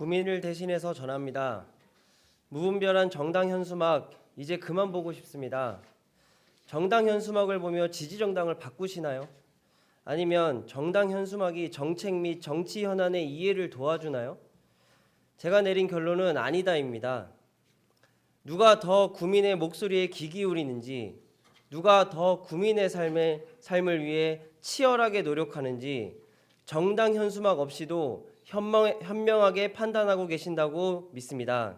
구민을 대신해서 전합니다. 무분별한 정당 현수막 이제 그만 보고 싶습니다. 정당 현수막을 보며 지지 정당을 바꾸시나요? 아니면 정당 현수막이 정책 및 정치 현안의 이해를 도와주나요? 제가 내린 결론은 아니다입니다. 누가 더 구민의 목소리에 귀 기울이는지, 누가 더 구민의 삶의 삶을 위해 치열하게 노력하는지 정당 현수막 없이도 현명, 현명하게 판단하고 계신다고 믿습니다.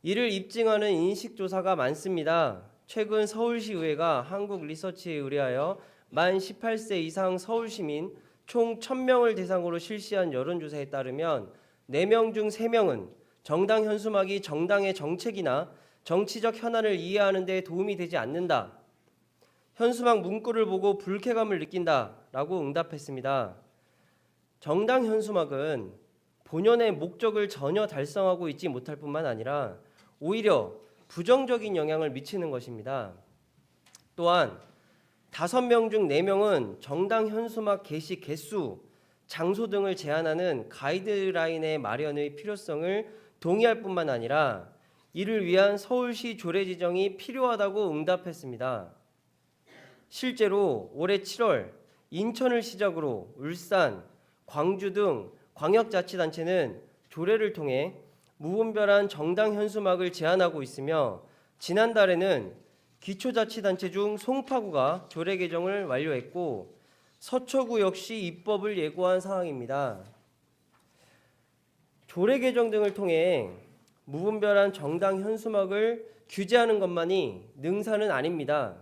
이를 입증하는 인식조사가 많습니다. 최근 서울시의회가 한국리서치에 의뢰하여 만 18세 이상 서울시민 총 1000명을 대상으로 실시한 여론조사에 따르면 4명 중 3명은 정당 현수막이 정당의 정책이나 정치적 현안을 이해하는 데 도움이 되지 않는다. 현수막 문구를 보고 불쾌감을 느낀다 라고 응답했습니다. 정당 현수막은 본연의 목적을 전혀 달성하고 있지 못할 뿐만 아니라 오히려 부정적인 영향을 미치는 것입니다. 또한 다섯 명 중 네 명은 정당 현수막 게시 개수, 장소 등을 제한하는 가이드라인의 마련의 필요성을 동의할 뿐만 아니라 이를 위한 서울시 조례 지정이 필요하다고 응답했습니다. 실제로 올해 7월 인천을 시작으로 울산, 광주 등 광역자치단체는 조례를 통해 무분별한 정당 현수막을 제한하고 있으며 지난달에는 기초자치단체 중 송파구가 조례 개정을 완료했고 서초구 역시 입법을 예고한 상황입니다. 조례 개정 등을 통해 무분별한 정당 현수막을 규제하는 것만이 능사는 아닙니다.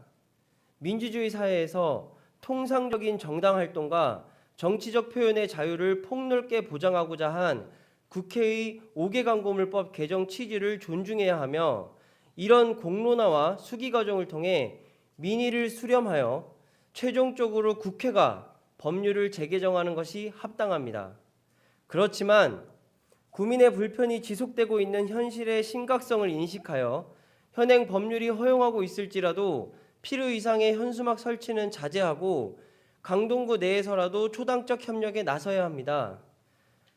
민주주의 사회에서 통상적인 정당 활동과 정치적 표현의 자유를 폭넓게 보장하고자 한 국회의 5개 광고물법 개정 취지를 존중해야 하며 이런 공론화와 수기 과정을 통해 민의를 수렴하여 최종적으로 국회가 법률을 재개정하는 것이 합당합니다. 그렇지만 국민의 불편이 지속되고 있는 현실의 심각성을 인식하여 현행 법률이 허용하고 있을지라도 필요 이상의 현수막 설치는 자제하고 강동구 내에서라도 초당적 협력에 나서야 합니다.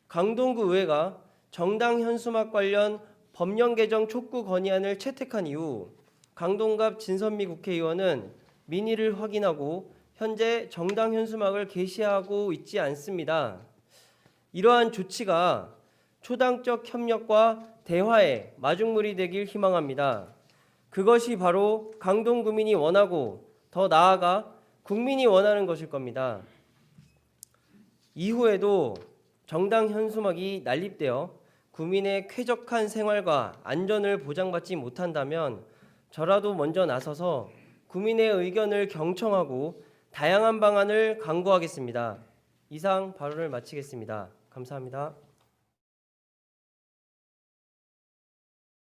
강동구 의회가 정당 현수막 관련 법령 개정 촉구 건의안을 채택한 이후 강동갑 진선미 국회의원은 민의를 확인하고 현재 정당 현수막을 게시하고 있지 않습니다. 이러한 조치가 초당적 협력과 대화의 마중물이 되길 희망합니다. 그것이 바로 강동구민이 원하고 더 나아가 국민이 원하는 것일 겁니다. 이후에도 정당 현수막이 난립되어 국민의 쾌적한 생활과 안전을 보장받지 못한다면 저라도 먼저 나서서 국민의 의견을 경청하고 다양한 방안을 강구하겠습니다. 이상 발언을 마치겠습니다. 감사합니다.